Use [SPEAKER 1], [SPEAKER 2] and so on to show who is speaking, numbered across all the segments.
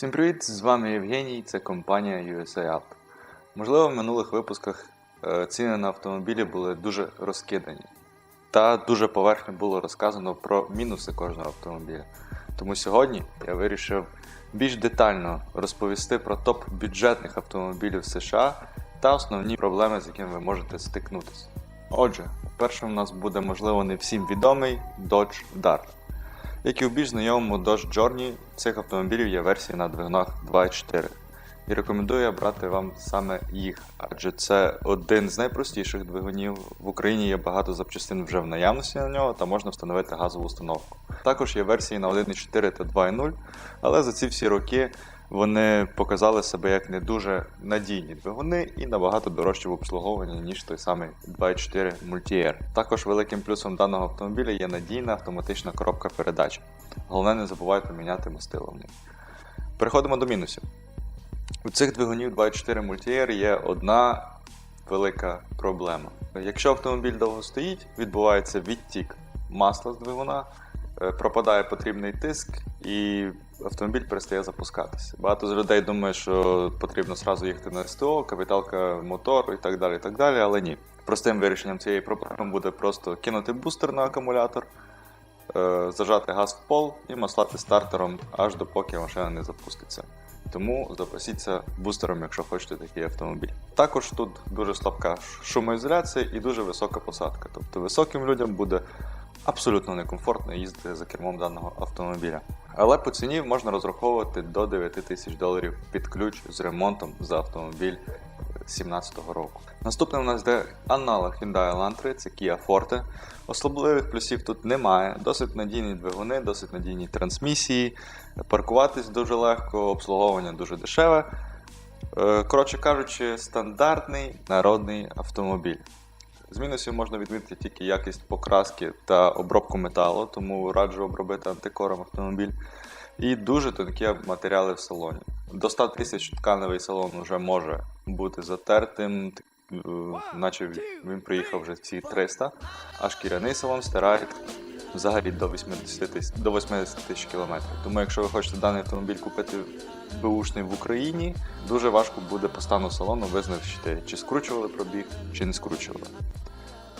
[SPEAKER 1] Всім привіт! З вами Євгеній, це компанія USA Auto. Можливо, в минулих випусках е, ціни на автомобілі були дуже розкидані, та дуже поверхньо було розказано про мінуси кожного автомобіля. Тому сьогодні я вирішив більш детально розповісти про топ бюджетних автомобілів США та основні проблеми, з якими ви можете стикнутися. Отже, першим у нас буде, можливо, не всім відомий Dodge Dart. Як і у більш знайомому Dodge Journey, цих автомобілів є версії на двигунах 2.4. І рекомендую я брати вам саме їх, адже це один з найпростіших двигунів. В Україні є багато запчастин вже в наявності на нього та можна встановити газову установку. Також є версії на 1.4 та 2.0, але за ці всі роки вони показали себе як не дуже надійні двигуни і набагато дорожчі в обслуговуванні, ніж той самий 2.4 Multiair. Також великим плюсом даного автомобіля є надійна автоматична коробка передач. Головне, не забувайте міняти мастило в них. Переходимо до мінусів. У цих двигунів 2.4 Multiair є одна велика проблема. Якщо автомобіль довго стоїть, відбувається відтік масла з двигуна, пропадає потрібний тиск і автомобіль перестає запускатися. Багато з людей думає, що потрібно сразу їхати на СТО, капіталка мотору і так далі. і так далі, Але ні. Простим вирішенням цієї проблеми буде просто кинути бустер на акумулятор, е, зажати газ в пол і маслати стартером аж допоки машина не запуститься. Тому запасіться бустером, якщо хочете такий автомобіль. Також тут дуже слабка шумоізоляція і дуже висока посадка. Тобто високим людям буде абсолютно некомфортно їздити за кермом даного автомобіля. Але по ціні можна розраховувати до 9 тисяч доларів під ключ з ремонтом за автомобіль 2017 року. Наступним у нас йде аналог Hyundai Elantra, це Kia Forte. Особливих плюсів тут немає. Досить надійні двигуни, досить надійні трансмісії, паркуватись дуже легко, обслуговування дуже дешеве. Е, Коротше кажучи, стандартний народний автомобіль. З мінусів можна відмітити тільки якість покраски та обробку металу, тому раджу обробити антикором автомобіль. І дуже тонкі матеріали в салоні. До 100 тисяч тканевий салон вже може бути затертим, е, наче він приїхав вже ці 300, а шкіряний салон стирають взагалі до 80 тисяч до 80 тисяч кілометрів. Тому якщо ви хочете даний автомобіль купити беушний в Україні, дуже важко буде по стану салону визначити, чи скручували пробіг, чи не скручували.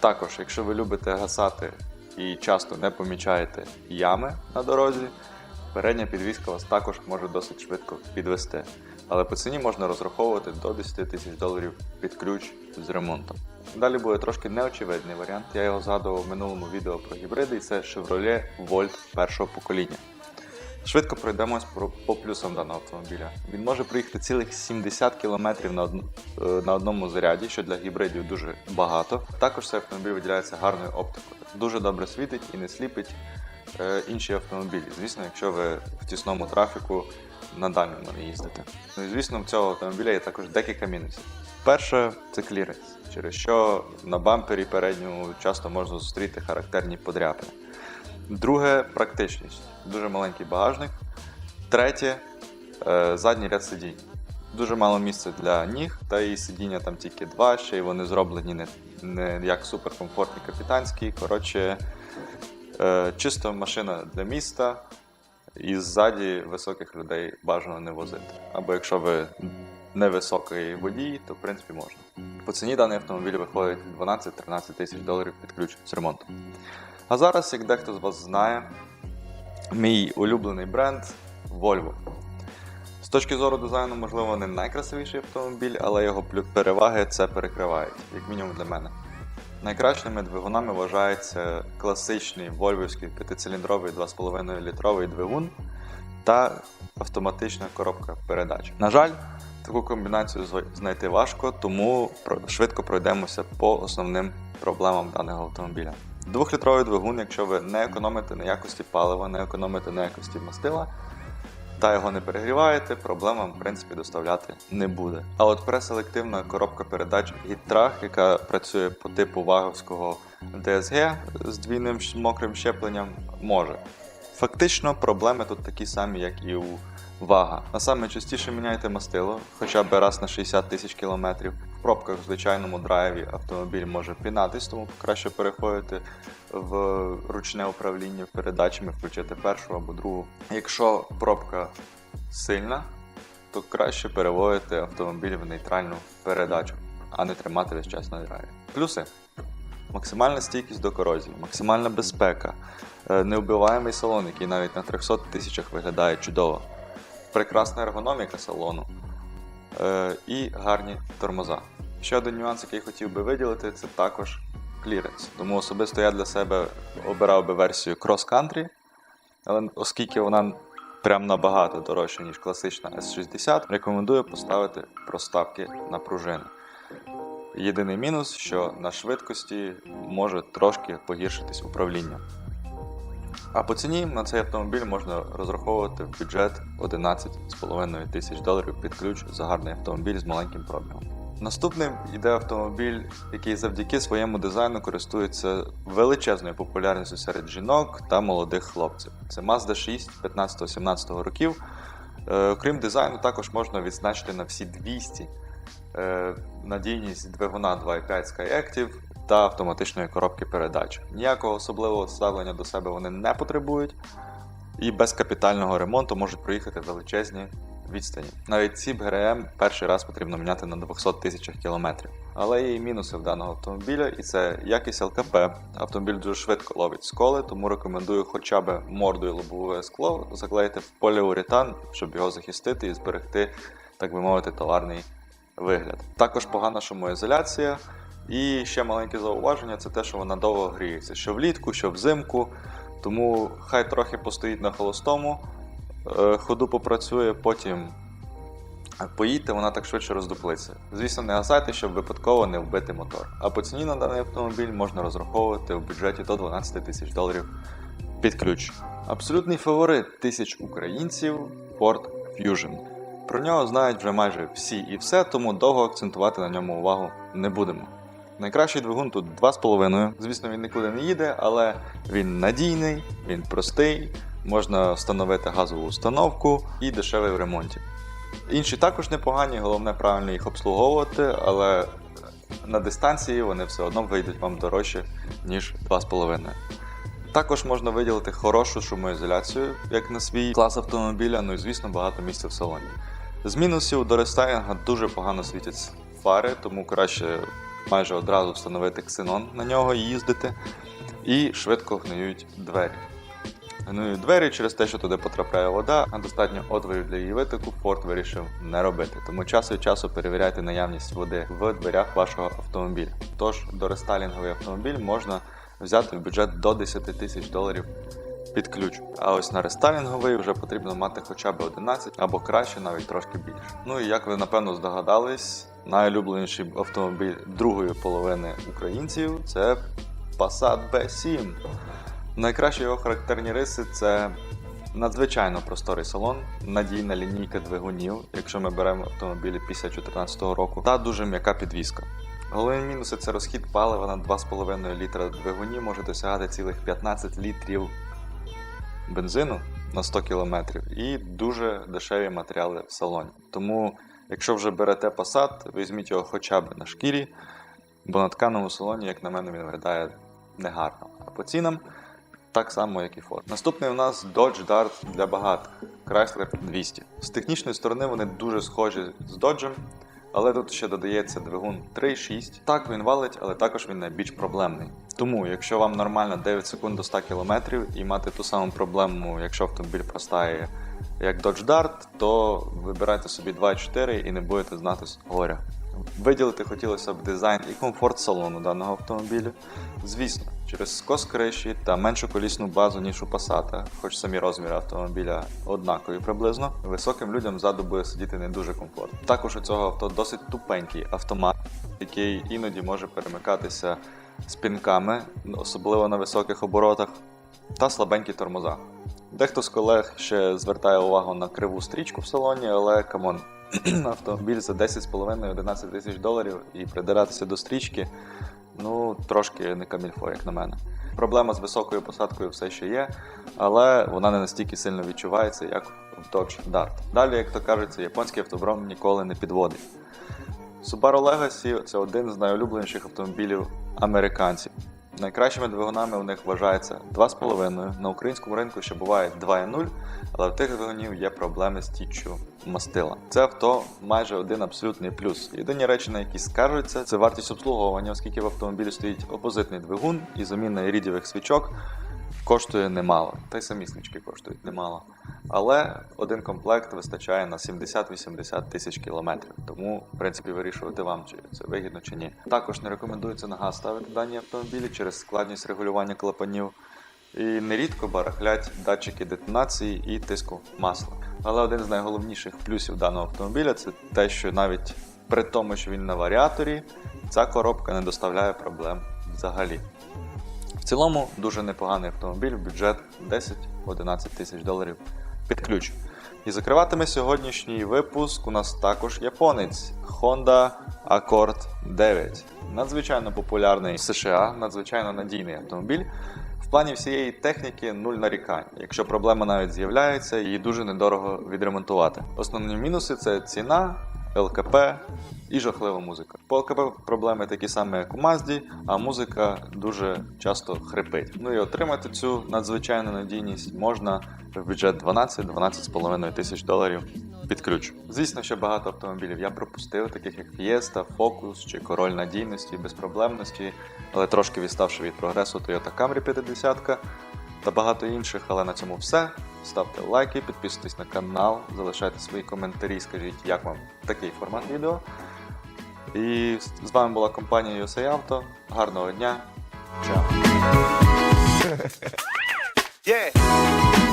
[SPEAKER 1] Також, якщо ви любите гасати і часто не помічаєте ями на дорозі, передня підвізка вас також може досить швидко підвести. Але по ціні можна розраховувати до 10 тисяч доларів під ключ з ремонтом. Далі буде трошки неочевидний варіант. Я його згадував в минулому відео про гібриди, і це Chevrolet Volt першого покоління. Швидко пройдемось по плюсам даного автомобіля. Він може проїхати цілих 70 км е, на одному заряді, що для гібридів дуже багато. Також цей автомобіль виділяється гарною оптикою. Дуже добре світить і не сліпить е, інші автомобілі. Звісно, якщо ви в тісному трафіку на дальньому не їздите. Ну і звісно, в цього автомобіля є також декілька мінусів. Перше це кліренс, через що на бампері передньому часто можна зустріти характерні подряпини. Друге практичність. Дуже маленький багажник. Третє е, задній ряд сидінь. Дуже мало місця для ніг, та і сидіння там тільки два, ще й вони зроблені не, не як суперкомфортні капітанські. Коротше, е, чисто машина для міста, і ззаді високих людей бажано не возити. Або якщо ви невисокий водій, то в принципі можна. По ціні даний автомобіль виходить 12-13 тисяч доларів під ключ з ремонтом. А зараз, як дехто з вас знає, мій улюблений бренд Volvo. З точки зору дизайну, можливо, не найкрасивіший автомобіль, але його переваги це перекривають, як мінімум для мене. Найкращими двигунами вважається класичний вольвівський п'ятициліндровий 2,5 літровий двигун та автоматична коробка передач. На жаль, таку комбінацію знайти важко, тому швидко пройдемося по основним проблемам даного автомобіля. Двохлітровий двигун, якщо ви не економите на якості палива, не економите на якості мастила, та його не перегріваєте, проблем вам, в принципі, доставляти не буде. А от преселективна коробка передач Гіттрах, яка працює по типу ваговського DSG з двійним мокрим щепленням, може. Фактично, проблеми тут такі самі, як і у вага. А саме частіше міняйте мастило, хоча б раз на 60 тисяч кілометрів. В пробках в звичайному драйві автомобіль може пінатись, тому краще переходити в ручне управління передачами, включити першу або другу. Якщо пробка сильна, то краще переводити автомобіль в нейтральну передачу, а не тримати весь час на драйві. Плюси: максимальна стійкість до корозії, максимальна безпека, е, неубиваємий салон, який навіть на 300 тисячах виглядає чудово, прекрасна ергономіка салону е, і гарні тормоза. Ще один нюанс, який хотів би виділити, це також кліренс. Тому особисто я для себе обирав би версію Cross Country, але оскільки вона прям набагато дорожча, ніж класична S60, рекомендую поставити проставки на пружини. Єдиний мінус, що на швидкості може трошки погіршитись управління. А по ціні на цей автомобіль можна розраховувати в бюджет 11,5 тисяч доларів під ключ за гарний автомобіль з маленьким пробігом. Наступним йде автомобіль, який завдяки своєму дизайну користується величезною популярністю серед жінок та молодих хлопців. Це Mazda 6 15-17 років. Е, Окрім дизайну, також можна відзначити на всі 200 е, надійність двигуна 2.5 Skyactiv та автоматичної коробки передач. Ніякого особливого ставлення до себе вони не потребують і без капітального ремонту можуть проїхати величезні відстані. Навіть ці ГРМ перший раз потрібно міняти на 200 тисячах кілометрів. Але є і мінуси в даного автомобіля, і це якість ЛКП. Автомобіль дуже швидко ловить сколи, тому рекомендую хоча б морду і лобове скло заклеїти в поліуретан, щоб його захистити і зберегти, так би мовити, товарний вигляд. Також погана шумоізоляція. І ще маленьке зауваження це те, що вона довго гріється, що влітку, що взимку. Тому хай трохи постоїть на холостому, е, ходу попрацює, потім поїдьте, вона так швидше роздуплиться. Звісно, не гасайте, щоб випадково не вбити мотор. А по ціні на даний автомобіль можна розраховувати в бюджеті до 12 тисяч доларів під ключ. Абсолютний фаворит тисяч українців Ford Fusion. Про нього знають вже майже всі і все, тому довго акцентувати на ньому увагу не будемо. Найкращий двигун тут 2,5. Звісно, він нікуди не їде, але він надійний, він простий, можна встановити газову установку і дешевий в ремонті. Інші також непогані, головне правильно їх обслуговувати, але на дистанції вони все одно вийдуть вам дорожче, ніж 2,5. Також можна виділити хорошу шумоізоляцію, як на свій клас автомобіля, ну і звісно багато місця в салоні. З мінусів до рестайлінга дуже погано світять фари, тому краще майже одразу встановити ксенон на нього і їздити. І швидко гниють двері. Гниють двері через те, що туди потрапляє вода, а достатньо отворів для її витоку Ford вирішив не робити. Тому час від часу перевіряйте наявність води в дверях вашого автомобіля. Тож дорестайлінговий автомобіль можна взяти в бюджет до 10 тисяч доларів під ключ. А ось на рестайлінговий вже потрібно мати хоча б 11 або краще навіть трошки більше. Ну і як ви напевно здогадались, найулюбленіший автомобіль другої половини українців це Passat B7. Найкращі його характерні риси це надзвичайно просторий салон, надійна лінійка двигунів, якщо ми беремо автомобілі після 2014 року, та дуже м'яка підвізка. Головні мінуси це розхід палива на 2,5 літра двигунів може досягати цілих 15 літрів бензину на 100 км і дуже дешеві матеріали в салоні. Тому, якщо вже берете Passat, візьміть його хоча б на шкірі, бо на тканому салоні, як на мене, він виглядає негарно. А по цінам так само, як і Ford. Наступний у нас Dodge Dart для багатих Chrysler 200. З технічної сторони вони дуже схожі з Dodge, але тут ще додається двигун 3.6. Так він валить, але також він найбільш проблемний. Тому, якщо вам нормально 9 секунд до 100 км і мати ту саму проблему, якщо автомобіль простає як Dodge Dart, то вибирайте собі 2.4 і не будете знати горя. Виділити хотілося б дизайн і комфорт салону даного автомобіля. Звісно, через скос криші та меншу колісну базу, ніж у Passat, хоч самі розміри автомобіля однакові приблизно, високим людям ззаду буде сидіти не дуже комфортно. Також у цього авто досить тупенький автомат, який іноді може перемикатися з пінками, особливо на високих оборотах, та слабенькі тормоза. Дехто з колег ще звертає увагу на криву стрічку в салоні, але камон, автомобіль за 10,5-11 тисяч доларів і придиратися до стрічки, ну трошки не камільфо, як на мене. Проблема з високою посадкою все ще є, але вона не настільки сильно відчувається, як в Dodge Dart. Далі, як то кажеться, японський автобром ніколи не підводить. Subaru Legacy це один з найулюбленіших автомобілів американців. Найкращими двигунами у них вважається 2,5. На українському ринку ще буває 2,0, але в тих двигунів є проблеми з тіччю мастила. Це авто майже один абсолютний плюс. Єдині речі, на які скаржуються, це вартість обслуговування, оскільки в автомобілі стоїть опозитний двигун і заміна рідівих свічок коштує немало. Та й самі свічки коштують немало. Але один комплект вистачає на 70-80 тисяч кілометрів. Тому, в принципі, вирішувати вам, чи це вигідно чи ні. Також не рекомендується на газ ставити дані автомобілі через складність регулювання клапанів. І нерідко барахлять датчики детонації і тиску масла. Але один з найголовніших плюсів даного автомобіля це те, що навіть при тому, що він на варіаторі, ця коробка не доставляє проблем взагалі. В цілому дуже непоганий автомобіль, бюджет 10-11 тисяч доларів під ключ. І закриватиме сьогоднішній випуск у нас також японець Honda Accord 9. Надзвичайно популярний в США, надзвичайно надійний автомобіль. В плані всієї техніки нуль нарікань. Якщо проблема навіть з'являється, її дуже недорого відремонтувати. Основні мінуси це ціна, ЛКП і жахлива музика. По ЛКП проблеми такі самі, як у Мазді, а музика дуже часто хрипить. Ну і отримати цю надзвичайну надійність можна в бюджет 12-12,5 тисяч доларів під ключ. Звісно, що багато автомобілів я пропустив, таких як Fiesta, Focus чи Король надійності, безпроблемності, але трошки відставши від прогресу Toyota Camry 50 та багато інших. Але на цьому все. Ставте лайки, підписуйтесь на канал, залишайте свої коментарі, скажіть, як вам такий формат відео. І з вами була компанія USA Auto. Гарного дня. Чао!
[SPEAKER 2] Yeah.